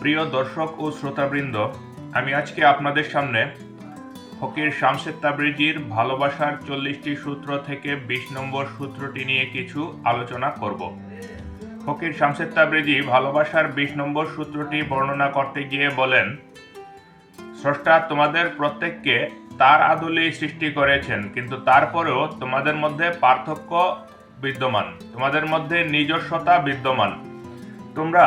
প্রিয় দর্শক ও শ্রোতাবৃন্দ, আমি আজকে আপনাদের সামনে ফকির শামসেদ তাবরিজির ভালোবাসার চল্লিশটি সূত্র থেকে বিশ নম্বর সূত্রটি নিয়ে কিছু আলোচনা করব। ফকির শামসেদ তাবরিজি ভালোবাসার বিশ নম্বর সূত্রটি বর্ণনা করতে গিয়ে বলেন, স্রষ্টা তোমাদের প্রত্যেককে তার আদলেই সৃষ্টি করেছেন, কিন্তু তারপরেও তোমাদের মধ্যে পার্থক্য বিদ্যমান। তোমাদের মধ্যে নিজস্বতা বিদ্যমান। তোমরা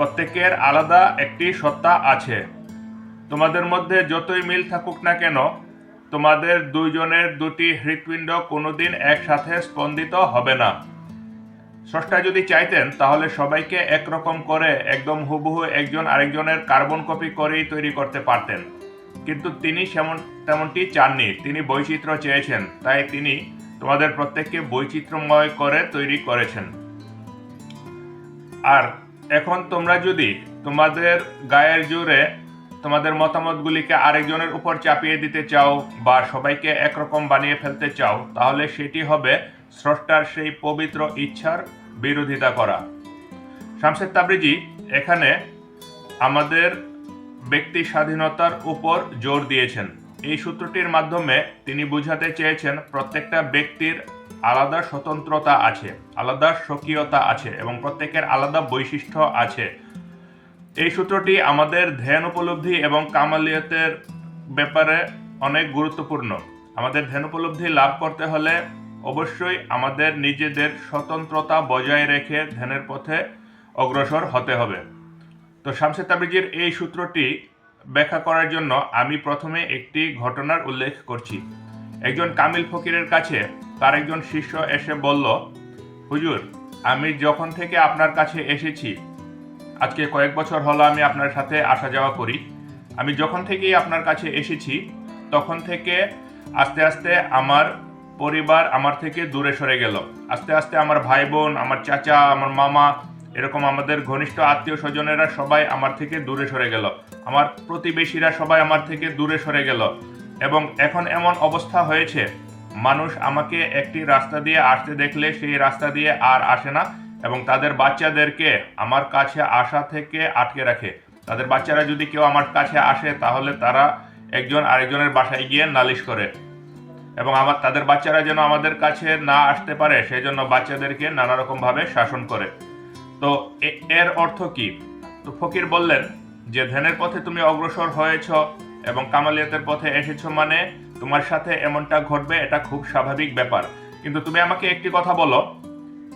প্রত্যেকের আলাদা একটি সত্তা আছে। তোমাদের মধ্যে যতই মিল থাকুক না কেন, তোমাদের দুইজনের দুটি হৃৎপিণ্ড কোনোদিন একসাথে স্পন্দিত হবে না। স্রষ্টা যদি চাইতেন, তাহলে সবাইকে একরকম করে একদম হুবহু একজন আরেকজনের কার্বন কপি করেই তৈরি করতে পারতেন। কিন্তু তিনি সেমন, তেমনটি চাননি। তিনি বৈচিত্র্য চেয়েছেন, তাই তিনি তোমাদের প্রত্যেককে বৈচিত্র্যময় করে তৈরি করেছেন। আর এখন তোমরা যদি তোমাদের গায়ের জোরে তোমাদের মতামতগুলিকে আরেকজনের উপর চাপিয়ে দিতে চাও বা সবাইকে একরকম বানিয়ে ফেলতে চাও, তাহলে সেটি হবে স্রষ্টার সেই পবিত্র ইচ্ছার বিরোধিতা করা। শামসেদ তাবরিজি এখানে আমাদের ব্যক্তি স্বাধীনতার উপর জোর দিয়েছেন। এই সূত্রটির মাধ্যমে তিনি বুঝাতে চেয়েছেন প্রত্যেকটা ব্যক্তির আলাদা স্বতন্ত্রতা আছে, আলাদা স্বকীয়তা আছে এবং প্রত্যেকের আলাদা বৈশিষ্ট্য আছে। এই সূত্রটি আমাদের ধ্যান উপলব্ধি এবং কামালিয়তের ব্যাপারে অনেক গুরুত্বপূর্ণ। আমাদের ধ্যান উপলব্ধি লাভ করতে হলে অবশ্যই আমাদের নিজেদের স্বতন্ত্রতা বজায় রেখে ধ্যানের পথে অগ্রসর হতে হবে। তো শামসে তাবিজির এই সূত্রটি ব্যাখ্যা করার জন্য আমি প্রথমে একটি ঘটনার উল্লেখ করছি। একজন কামিল ফকিরের কাছে তার একজন শিষ্য এসে বলল, হুজুর, আমি যখন থেকে আপনার কাছে এসেছি, আজকে কয়েক বছর হলো আমি আপনার সাথে আসা যাওয়া করি। আমি যখন থেকেই আপনার কাছে এসেছি, তখন থেকে আস্তে আস্তে আমার পরিবার আমার থেকে দূরে সরে গেল। আস্তে আস্তে আমার ভাই বোন আমার চাচা, আমার মামা, এরকম আমাদের ঘনিষ্ঠ আত্মীয় স্বজনেরা সবাই আমার থেকে দূরে সরে গেল। আমার প্রতিবেশীরা সবাই আমার থেকে দূরে সরে গেল। এবং এখন এমন অবস্থা হয়েছে মানুষ আমাকে একটি রাস্তা দিয়ে আসতে দেখলে সেই রাস্তা দিয়ে আর আসে না এবং তাদের বাচ্চাদেরকে আমার কাছে আসা থেকে আটকে রাখে। তাদের বাচ্চারা যদি কেউ আমার কাছে আসে, তাহলে তারা একজন আরেকজনের বাসায় গিয়ে নালিশ করে এবং আমার, তাদের বাচ্চারা যেন আমাদের কাছে না আসতে পারে সেই জন্য বাচ্চাদেরকে নানা রকমভাবে শাসন করে। তো এর অর্থ কি? তো ফকির বললেন যে ধ্যানের পথে তুমি অগ্রসর হয়েছ এবং কামালিয়াতের পথে এসেছ মানে তোমার সাথে এমনটা ঘটবে, এটা খুব স্বাভাবিক ব্যাপার। কিন্তু তুমি আমাকে একটি কথা বলো।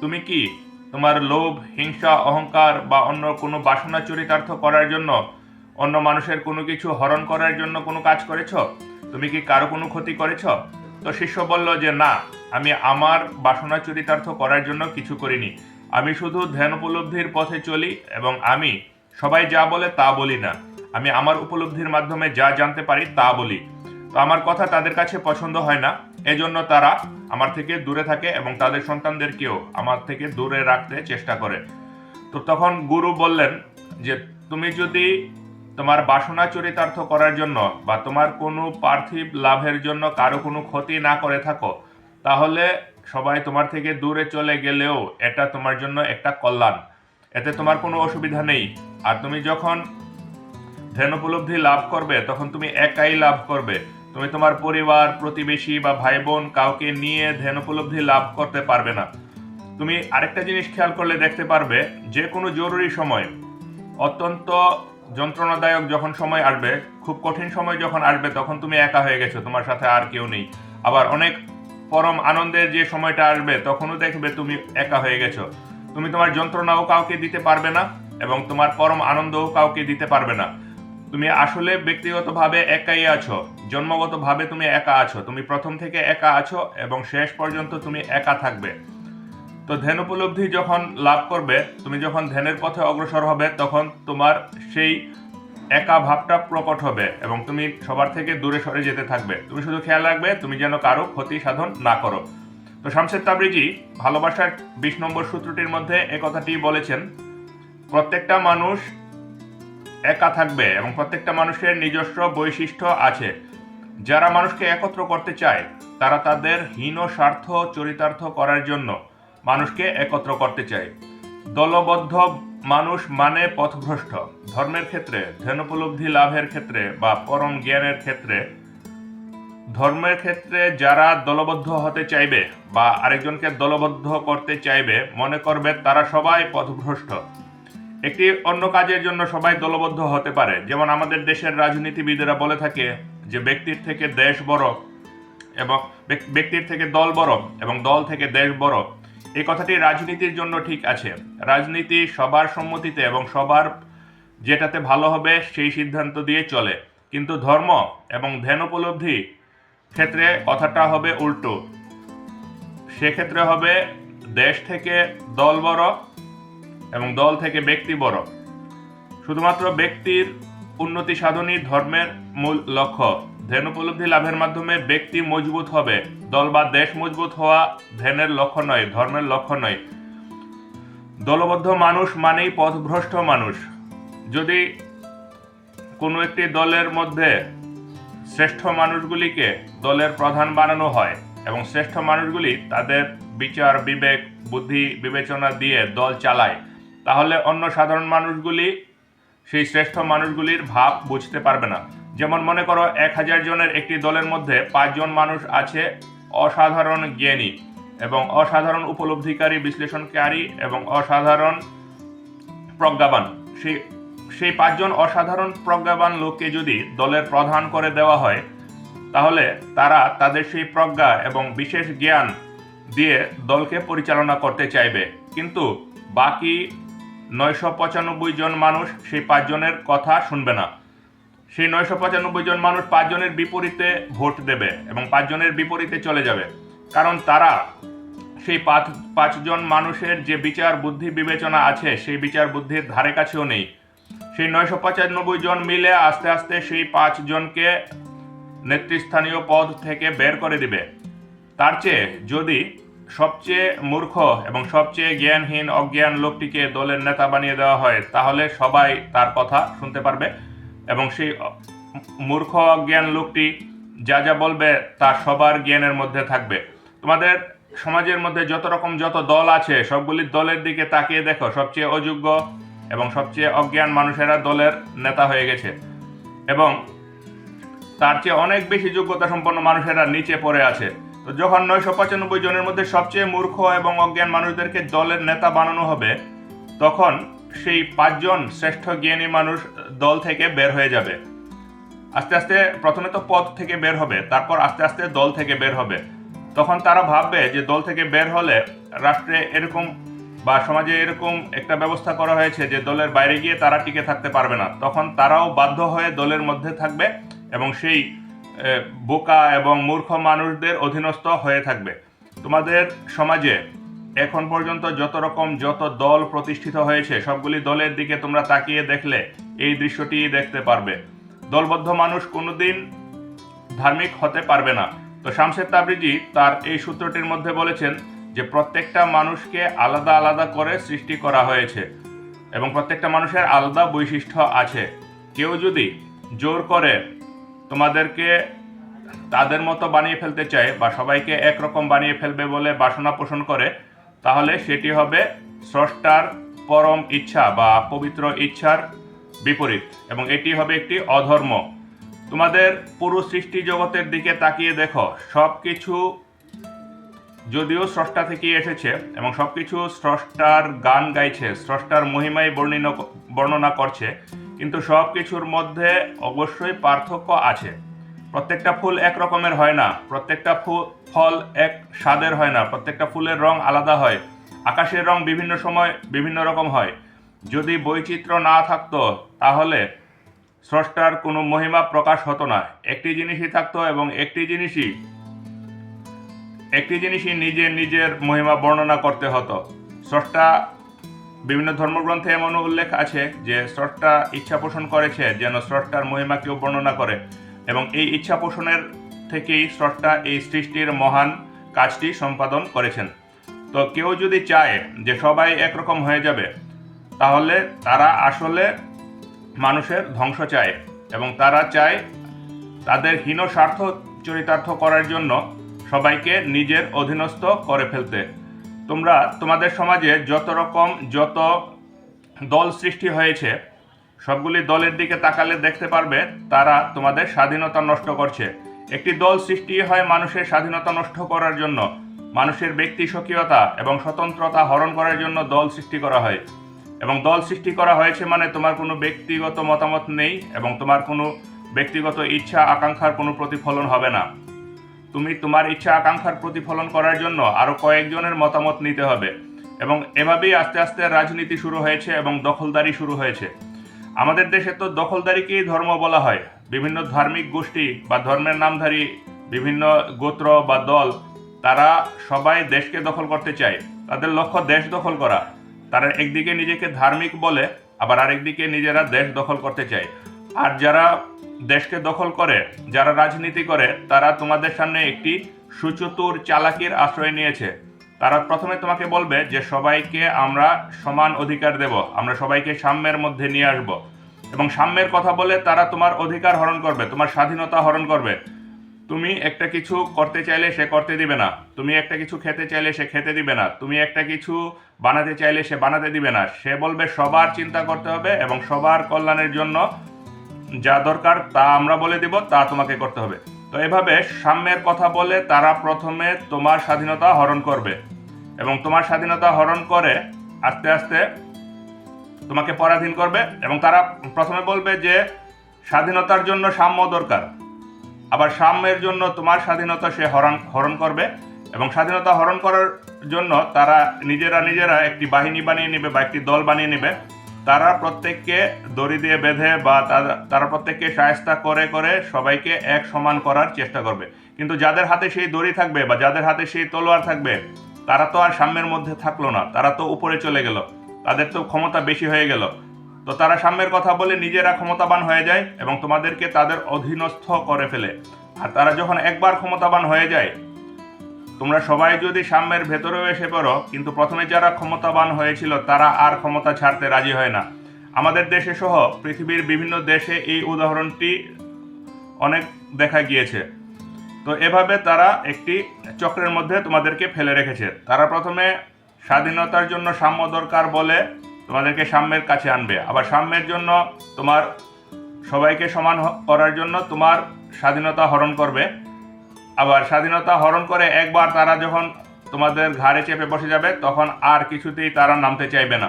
তুমি কি তোমার লোভ, হিংসা, অহংকার বা অন্য কোনো বাসনা চরিতার্থ করার জন্য, অন্য মানুষের কোনো কিছু হরণ করার জন্য কোনো কাজ করেছ? তুমি কি কারও কোনো ক্ষতি করেছ? তো শিষ্য বলল যে, না, আমি আমার বাসনা চরিতার্থ করার জন্য কিছু করিনি। আমি শুধু ধ্যান উপলব্ধির পথে চলি এবং আমি সবাই যা বলে তা বলি না। আমি আমার উপলব্ধির মাধ্যমে যা জানতে পারি তা বলি। তো আমার কথা তাদের কাছে পছন্দ হয় না। এজন্য তারা আমার থেকে দূরে থাকে এবং তাদের সন্তানদেরকেও আমার থেকে দূরে রাখতে চেষ্টা করে। তো তখন গুরু বললেন যে, তুমি যদি তোমার বাসনা চরিতার্থ করার জন্য বা তোমার কোনো পার্থিব লাভের জন্য কারও কোনো ক্ষতি না করে থাকো, তাহলে সবাই তোমার থেকে দূরে চলে গেলেও এটা তোমার জন্য একটা কল্যাণ। এতে তোমার কোনো অসুবিধা নেই। আর তুমি যখন ধ্যান উপলব্ধি লাভ করবে, তখন তুমি একাই লাভ করবে। তুমি তোমার পরিবার, প্রতিবেশী বা ভাই বোন কাউকে নিয়ে ধ্যান উপলব্ধি লাভ করতে পারবে না। তুমি আরেকটা জিনিস খেয়াল করলে দেখতে পারবে, যে কোনো জরুরি সময়, অত্যন্ত যন্ত্রণাদায়ক যখন সময় আসবে, খুব কঠিন সময় যখন আসবে, তখন তুমি একা হয়ে গেছো, তোমার সাথে আর কেউ নেই। আবার অনেক পরম আনন্দের যে সময়টা আসবে, তখনও দেখবে তুমি একা হয়ে গেছো। তুমি তোমার যন্ত্রণাও কাউকে দিতে পারবে না, এবং তোমার পরম আনন্দও কাউকে দিতে পারবে না। তুমি আসলে ব্যক্তিগতভাবে একাই আছো, জন্মগতভাবে তুমি একা আছো, তুমি প্রথম থেকে একা আছো এবং শেষ পর্যন্ত তুমি একা থাকবে। তো ধ্যান উপলব্ধি যখন লাভ করবে, তুমি যখন ধ্যানের পথে অগ্রসর হবে, তখন তোমার সেই একা ভাবটা প্রকট হবে এবং তুমি সবার থেকে দূরে সরে যেতে থাকবে। তুমি শুধু খেয়াল রাখবে, তুমি যেন কারও ক্ষতি সাধন না করো। তো শামসেদ তাবরিজি ভালোবাসার বিশ নম্বর সূত্রটির মধ্যে এ কথাটি বলেছেন, প্রত্যেকটা মানুষ একা থাকবে এবং প্রত্যেকটা মানুষের নিজস্ব বৈশিষ্ট্য আছে। যারা মানুষকে একত্র করতে চায়, তারা তাদের হীন স্বার্থ চরিতার্থ করার জন্য মানুষকে একত্র করতে চায়। দলবদ্ধ মানুষ মানে পথভ্রষ্ট। ধর্মের ক্ষেত্রে ধ্যানোপলব্ধি লাভের ক্ষেত্রে বা পরম জ্ঞানের ক্ষেত্রে। ধর্মের ক্ষেত্রে যারা দলবদ্ধ হতে চাইবে বা আরেকজনকে দলবদ্ধ করতে চাইবে, মনে করবে তারা সবাই পথভ্রষ্ট। একটি অন্য কাজের জন্য সবাই দলবদ্ধ হতে পারে। যেমন আমাদের দেশের রাজনীতিবিদেরা বলে থাকে যে, ব্যক্তির থেকে দেশ বড় এবং ব্যক্তির থেকে দল বড় এবং দল থেকে দেশ বড়। এই কথাটি রাজনীতির জন্য ঠিক আছে। রাজনীতি সবার সম্মতিতে এবং সবার যেটাতে ভালো হবে সেই সিদ্ধান্ত দিয়ে চলে। কিন্তু ধর্ম এবং ধ্যান উপলব্ধি ক্ষেত্রে কথাটা হবে উল্টো। সেক্ষেত্রে হবে দেশ থেকে দল বড় এবং দল থেকে ব্যক্তি বড়। শুধুমাত্র ব্যক্তির উন্নতি সাধনই ধর্মের মূল লক্ষ্য। ধ্যান উপলব্ধি লাভের মাধ্যমে ব্যক্তি মজবুত হবে। দল বা দেশ মজবুত হওয়া ধ্যানের লক্ষ্য নয়, ধর্মের লক্ষ্য নয়। দলবদ্ধ মানুষ মানেই পথভ্রষ্ট মানুষ। যদি কোনো একটি দলের মধ্যে শ্রেষ্ঠ মানুষগুলিকে দলের প্রধান বানানো হয় এবং শ্রেষ্ঠ মানুষগুলি তাদের বিচার, বিবেক, বুদ্ধি, বিবেচনা দিয়ে দল চালায় তাহলে অন্য সাধারণ মানুষগুলি, সেই শ্রেষ্ঠ মানুষগুলির ভাব বুঝতে পারবে না। যেমন মনে করো, এক হাজার জনের একটি দলের মধ্যে পাঁচজন মানুষ আছে অসাধারণ জ্ঞানী এবং অসাধারণ উপলব্ধিকারী, বিশ্লেষণকারী এবং অসাধারণ প্রজ্ঞাবান। সেই সেই পাঁচজন অসাধারণ প্রজ্ঞাবান লোককে যদি দলের প্রধান করে দেওয়া হয়, তাহলে তারা তাদের সেই প্রজ্ঞা এবং বিশেষ জ্ঞান দিয়ে দলকে পরিচালনা করতে চাইবে। কিন্তু বাকি নয়শো পঁচানব্বই জন মানুষ সেই পাঁচজনের কথা শুনবে না। সেই নয়শো পঁচানব্বই জন মানুষ পাঁচজনের বিপরীতে ভোট দেবে এবং পাঁচজনের বিপরীতে চলে যাবে। কারণ তারা সেই পাঁচ, পাঁচজন মানুষের যে বিচার বুদ্ধি বিবেচনা আছে, সেই বিচার বুদ্ধির ধারে কাছেও নেই। সেই নয়শো পঁচানব্বই জন মিলে আস্তে আস্তে সেই পাঁচজনকে নেতৃস্থানীয় পদ থেকে বের করে দিবে। তার চেয়ে যদি সবচেয়ে মূর্খ এবং সবচেয়ে জ্ঞানহীন, অজ্ঞান লোকটিকে দলের নেতা বানিয়ে দেওয়া হয়, তাহলে সবাই তার কথা শুনতে পারবে এবং সেই মূর্খ, অজ্ঞান লোকটি যা যা বলবে তা সবার জ্ঞানের মধ্যে থাকবে। তোমাদের সমাজের মধ্যে যত রকম যত দল আছে, সবগুলি দলের দিকে তাকিয়ে দেখো, সবচেয়ে অযোগ্য এবং সবচেয়ে অজ্ঞান মানুষেরা দলের নেতা হয়ে গেছে এবং তার চেয়ে অনেক বেশি যোগ্যতা সম্পন্ন মানুষেরা নিচে পড়ে আছে। তো যখন নয়শো পঁচানব্বই জনের মধ্যে সবচেয়ে মূর্খ এবং অজ্ঞান মানুষদেরকে দলের নেতা বানানো হবে, তখন সেই পাঁচজন শ্রেষ্ঠ জ্ঞানী মানুষ দল থেকে বের হয়ে যাবে। আস্তে আস্তে প্রথমে তো পদ থেকে বের হবে, তারপর আস্তে আস্তে দল থেকে বের হবে। তখন তারা ভাববে যে দল থেকে বের হলে রাষ্ট্রে এরকম বা সমাজে এরকম একটা ব্যবস্থা করা হয়েছে যে দলের বাইরে গিয়ে তারা টিকে থাকতে পারবে না। তখন তারাও বাধ্য হয়ে দলের মধ্যে থাকবে এবং সেই বোকা এবং মূর্খ মানুষদের অধীনস্থ হয়ে থাকবে। তোমাদের সমাজে এখন পর্যন্ত যত রকম যত দল প্রতিষ্ঠিত হয়েছে, সবগুলি দলের দিকে তোমরা তাকিয়ে দেখলে এই দৃশ্যটি দেখতে পারবে। দলবদ্ধ মানুষ কোনোদিন ধার্মিক হতে পারবে না। তো শামসের তাবরিজি তার এই সূত্রটির মধ্যে বলেছেন যে, প্রত্যেকটা মানুষকে আলাদা আলাদা করে সৃষ্টি করা হয়েছে এবং প্রত্যেকটা মানুষের আলাদা বৈশিষ্ট্য আছে। কেউ যদি জোর করে তোমাদেরকে তাদের মতো বানিয়ে ফেলতে চায় বা সবাইকে একরকম বানিয়ে ফেলবে বলে বাসনা পোষণ করে, তাহলে সেটি হবে স্রষ্টার পরম ইচ্ছা বা পবিত্র ইচ্ছার বিপরীত এবং এটি হবে একটি অধর্ম। তোমাদের পুরো সৃষ্টি জগতের দিকে তাকিয়ে দেখো সব কিছু যদিও স্রষ্টা থেকে এসেছে এবং সব কিছু স্রষ্টার গান গাইছে, স্রষ্টার মহিমায় বর্ণিন বর্ণনা করছে কিন্তু সব কিছুর মধ্যে অবশ্যই পার্থক্য আছে। প্রত্যেকটা ফুল এক রকমের হয় না। প্রত্যেকটা ফু- ফল এক স্বাদের হয় না। প্রত্যেকটা ফুলের রং আলাদা হয়। আকাশের রং বিভিন্ন সময় বিভিন্ন রকম হয়। যদি বৈচিত্র্য না থাকতো, তাহলে স্রষ্টার কোনো মহিমা প্রকাশ হতো না। একটি জিনিসই থাকতো এবং একটি জিনিসই একটি জিনিসই নিজে নিজের মহিমা বর্ণনা করতে হতো। স্রষ্টা বিভিন্ন ধর্মগ্রন্থে এমন উল্লেখ আছে যে স্রষ্টা ইচ্ছা পোষণ করেছে, যেন স্রষ্টার মহিমা কেউ বর্ণনা করে। এবং এই ইচ্ছা পোষণের থেকেই স্রষ্টা এই সৃষ্টির মহান কাজটি সম্পাদন করেছেন। তো কেউ যদি চায় যে সবাই একরকম হয়ে যাবে, তাহলে তারা আসলে মানুষের ধ্বংস চায় এবং তারা চায় তাদের হীন স্বার্থ চরিতার্থ করার জন্য সবাইকে নিজের অধীনস্থ করে ফেলতে। তোমরা তোমাদের সমাজে যত রকম যত দল সৃষ্টি হয়েছে, সবগুলি দলের দিকে তাকালে দেখতে পারবে তারা তোমাদের স্বাধীনতা নষ্ট করছে। একটি দল সৃষ্টি হয় মানুষের স্বাধীনতা নষ্ট করার জন্য। মানুষের ব্যক্তি স্বকীয়তা এবং স্বতন্ত্রতা হরণ করার জন্য দল সৃষ্টি করা হয়। এবং দল সৃষ্টি করা হয়েছে মানে তোমার কোনো ব্যক্তিগত মতামত নেই এবং তোমার কোনো ব্যক্তিগত ইচ্ছা, আকাঙ্ক্ষার কোনো প্রতিফলন হবে না। তুমি তোমার ইচ্ছা আকাঙ্ক্ষার প্রতিফলন করার জন্য আরও কয়েকজনের মতামত নিতে হবে। এবং এভাবেই আস্তে আস্তে রাজনীতি শুরু হয়েছে এবং দখলদারি শুরু হয়েছে। আমাদের দেশে তো দখলদারিকেই ধর্ম বলা হয়। বিভিন্ন ধার্মিক গোষ্ঠী বা ধর্মের নামধারী বিভিন্ন গোত্র বা দল, তারা সবাই দেশকে দখল করতে চায়। তাদের লক্ষ্য দেশ দখল করা। তারা একদিকে নিজেকে ধার্মিক বলে, আবার আরেকদিকে নিজেরা দেশ দখল করতে চায়। আর যারা দেশকে দখল করে, যারা রাজনীতি করে, তারা তোমাদের সামনে একটি সুচতুর চালাকির আশ্রয় নিয়েছে। তারা প্রথমে তোমাকে বলবে যে সবাইকে আমরা সমান অধিকার দেব, আমরা সবাইকে সাম্যের মধ্যে নিয়ে আসব। এবং সাম্যের কথা বলে তারা তোমার অধিকার হরণ করবে, তোমার স্বাধীনতা হরণ করবে। তুমি একটা কিছু করতে চাইলে সে করতে দিবে না, তুমি একটা কিছু খেতে চাইলে সে খেতে দিবে না, তুমি একটা কিছু বানাতে চাইলে সে বানাতে দিবে না। সে বলবে, সবার চিন্তা করতে হবে এবং সবার কল্যাণের জন্য যা দরকার তা আমরা বলে দিব, তা তোমাকে করতে হবে। তো এভাবে সাম্যের কথা বলে তারা প্রথমে তোমার স্বাধীনতা হরণ করবে এবং তোমার স্বাধীনতা হরণ করে আস্তে আস্তে তোমাকে পরাধীন করবে এবং তারা প্রথমে বলবে যে স্বাধীনতার জন্য সাম্য দরকার। আবার সাম্যের জন্য তোমার স্বাধীনতা সে হরণ হরণ করবে এবং স্বাধীনতা হরণ করার জন্য তারা নিজেরা নিজেরা একটি বাহিনী বানিয়ে নেবে বা একটি দল বানিয়ে নেবে। তারা প্রত্যেককে দড়ি দিয়ে বেঁধে বা তারা- প্রত্যেককে সায়স্তা করে করে সবাইকে এক সমান করার চেষ্টা করবে। কিন্তু যাদের হাতে সেই দড়ি থাকবে বা যাদের হাতে সেই তলোয়ার থাকবে, তারা তো আর সাম্যের মধ্যে থাকল না। তারা তো উপরে চলে গেল। তাদের তো ক্ষমতা বেশি হয়ে গেল। তো তারা সাম্যের কথা বলে নিজেরা ক্ষমতাবান হয়ে যায় এবং তোমাদেরকে তাদের অধীনস্থ করে ফেলে। আর তারা যখন একবার ক্ষমতাবান হয়ে যায় তোমরা সবাই যদি সাম্যের ভেতরেও এসে পড়ো, কিন্তু প্রথমে যারা ক্ষমতাবান হয়েছিল, তারা আর ক্ষমতা ছাড়তে রাজি হয় না। আমাদের দেশে সহ পৃথিবীর বিভিন্ন দেশে এই উদাহরণটি অনেক দেখা গিয়েছে। তো এভাবে তারা একটি চক্রের মধ্যে তোমাদেরকে ফেলে রেখেছে। তারা প্রথমে স্বাধীনতার জন্য সাম্য দরকার বলে তোমাদেরকে সাম্যের কাছে আনবে। আবার সাম্যের জন্য তোমার সবাইকে সমান করার জন্য তোমার স্বাধীনতা হরণ করবে। আবার স্বাধীনতা হরণ করে একবার তারা যখন তোমাদের ঘাড়ে চেপে বসে যাবে, তখন আর কিছুতেই তারা নামতে চাইবে না।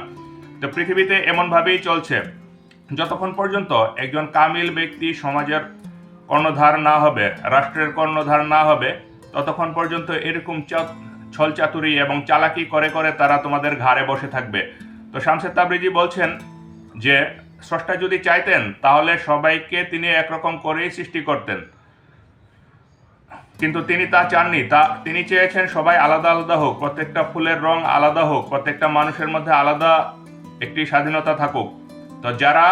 তো পৃথিবীতে এমনভাবেই চলছে, যতক্ষণ পর্যন্ত একজন কামিল ব্যক্তি সমাজের কর্ণধার না হবে, রাষ্ট্রের কর্ণধার না হবে, ততক্ষণ পর্যন্ত এরকম ছলচাতুরি এবং চালাকি করে করে তারা তোমাদের ঘাড়ে বসে থাকবে। তো শামসেদ তাবরিজি বলছেন যে, স্রষ্টা যদি চাইতেন, তাহলে সবাইকে তিনি একরকম করেই সৃষ্টি করতেন। কিন্তু তিনি তা চাননি। তা তিনি চেয়েছেন সবাই আলাদা আলাদা হোক, প্রত্যেকটা ফুলের রং আলাদা হোক, প্রত্যেকটা মানুষের মধ্যে আলাদা একটি স্বাধীনতা থাকুক। তো যারা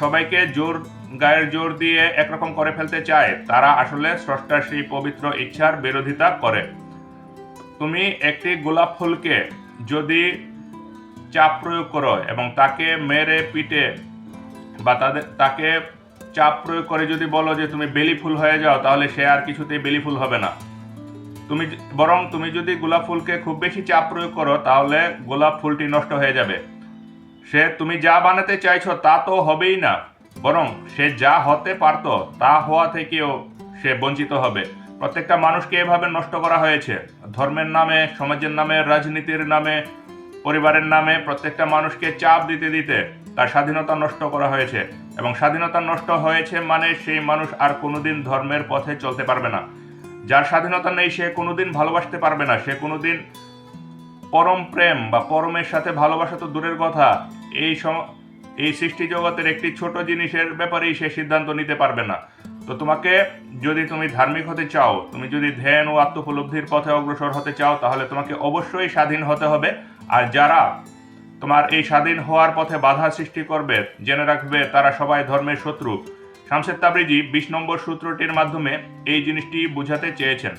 সবাইকে জোর, গায়ের জোর দিয়ে একরকম করে ফেলতে চায়, তারা আসলে স্রষ্টার সেই পবিত্র ইচ্ছার বিরোধিতা করে। তুমি একটি গোলাপ ফুলকে যদি চাপ প্রয়োগ করো এবং তাকে মেরে পিটে বা তাদের, তাকে চাপ প্রয়োগ করে যদি বলো যে তুমি বেলি ফুল হয়ে যাও, তাহলে সে আর কিছুতেই বেলি ফুল হবে না। তুমি বরং তুমি যদি গোলাপ ফুলকে খুব বেশি চাপ প্রয়োগ করো, তাহলে গোলাপ ফুলটি নষ্ট হয়ে যাবে। সে তুমি যা বানাতে চাইছো, তা তো হবেই না। বরং সে যা হতে পারতো, তা হওয়া থেকেও সে বঞ্চিত হবে। প্রত্যেকটা মানুষকে এভাবে নষ্ট করা হয়েছে। ধর্মের নামে, সমাজের নামে, রাজনীতির নামে, পরিবারের নামে প্রত্যেকটা মানুষকে চাপ দিতে দিতে তার স্বাধীনতা নষ্ট করা হয়েছে। এবং স্বাধীনতা নষ্ট হয়েছে মানে সেই মানুষ আর কোনোদিন ধর্মের পথে চলতে পারবে না। যার স্বাধীনতা নেই, সে কোনোদিন ভালোবাসতে পারবে না। সে কোনোদিন পরম প্রেম বা পরমের সাথে ভালোবাসা তো দূরের কথা। এই সম, এই সৃষ্টি জগতের একটি ছোট জিনিসের ব্যাপারেই সে সিদ্ধান্ত নিতে পারবে না। তো তোমাকে যদি তুমি ধার্মিক হতে চাও, তুমি যদি ধ্যান ও আত্মোপলব্ধির পথে অগ্রসর হতে চাও, তাহলে তোমাকে অবশ্যই স্বাধীন হতে হবে। আর যারা তোমার এই স্বাধীন হওয়ার পথে বাধা সৃষ্টি করবে, জেনে রাখবে তারা সবাই ধর্মের শত্রু। শামসেদ তাবরিজি বিশ নম্বর সূত্রটির মাধ্যমে এই জিনিসটি বুঝাতে চেয়েছেন।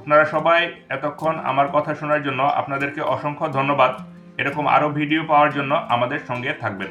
আপনারা সবাই এতক্ষণ আমার কথা শোনার জন্য আপনাদেরকে অসংখ্য ধন্যবাদ। এরকম আরও ভিডিও পাওয়ার জন্য আমাদের সঙ্গে থাকবেন।